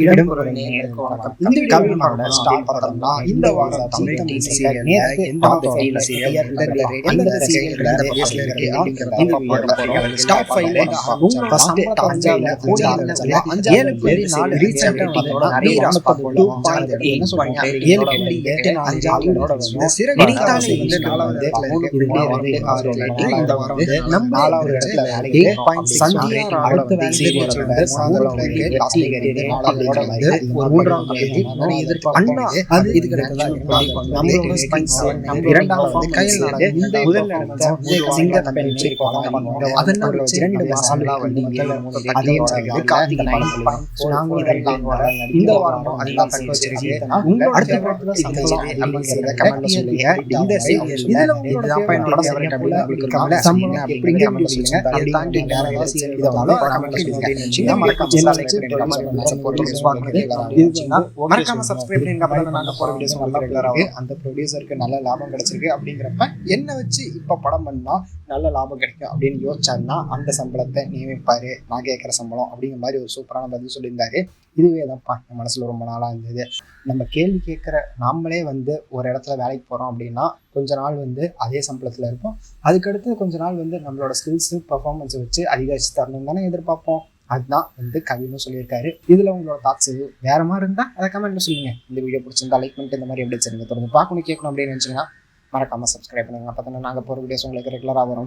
இந்த வாரம் தமிழ் சந்தியா அடுத்த வந்து ஒரு மூன்றாம் தேதி நான் எதிர்பார்ப்போம். அது இதுக்கு நம்மளோட ஸ்பைஸ் இரண்டாவது வந்து கையில் நடந்த இந்த முதல் இடத்தை சிங்கத்தை பெண் வச்சிருப்பாங்க அதெல்லாம் வச்சு இரண்டு மாசங்களா வந்து அதே மாதிரி கார்த்திகை நாங்க இதெல்லாம் இந்த வாரமும் அதெல்லாம் தக்க வச்சிருக்கு அடுத்த படத்துல சம்பளம் அப்படிங்கிறத கமெண்ட்ல சொல்லுங்க. இந்த சீரியல் இதுல உங்களோட favorite favorite அப்படின்னு உங்களுக்கு கமெண்ட்ல சம்பளம் எப்படிங்க கமெண்ட்ல சொல்லுங்க. அதை தாண்டி வேற ஏதாவது சீரியல் இதை வந்து கமெண்ட்ல சொல்லுங்க சின்ன மறக்காம லைக் பண்ணி கமெண்ட் மறக்காம சப்ஸ்கிரைப் வீடியோஸ் அந்த ப்ரொடியூசருக்கு நல்ல லாபம் கிடைச்சிருக்கு அப்படிங்கிறப்ப என்ன வச்சு இப்ப படம் பண்ணா நல்ல லாபம் கிடைக்கும் அப்படின்னு யோசிச்சாருன்னா அந்த சம்பளத்தை நியமிப்பாரு. நான் கேட்குற சம்பளம் அப்படிங்கிற மாதிரி ஒரு சூப்பரான பதில் சொல்லியிருந்தாரு. இதுவே தான்ப்பா என் மனசுல ரொம்ப நாளா இருந்தது. நம்ம கேள்வி கேட்குற நாமளே வந்து ஒரு இடத்துல வேலைக்கு போறோம் அப்படின்னா கொஞ்ச நாள் வந்து அதே சம்பளத்துல இருப்போம். அதுக்கடுத்து கொஞ்ச நாள் வந்து நம்மளோட ஸ்கில்ஸ் பர்ஃபார்மன்ஸை வச்சு அதிகரிச்சு தரணும் தானே எதிர்பார்ப்போம். அதுதான் வந்து கவின்னு சொல்லியிருக்காரு. இதுல உங்களோட தாட்ஸ் வேற மாதிரி இருந்தா அதை கமெண்ட்ல சொல்லுங்க. இந்த வீடியோ பிடிச்சிருந்தா லைக் பண்ணிட்டு இந்த மாதிரி எப்படி சரிங்க தொடர்ந்து பார்க்கணும் கேட்கணும் அப்படின்னு நினைச்சீங்கன்னா மறக்காம சப்ஸ்கிரைப் பண்ணுங்க. அப்போ தானே நாங்கள் போகிற வீடியோஸ் உங்களுக்கு ரெகுலராக வரும்.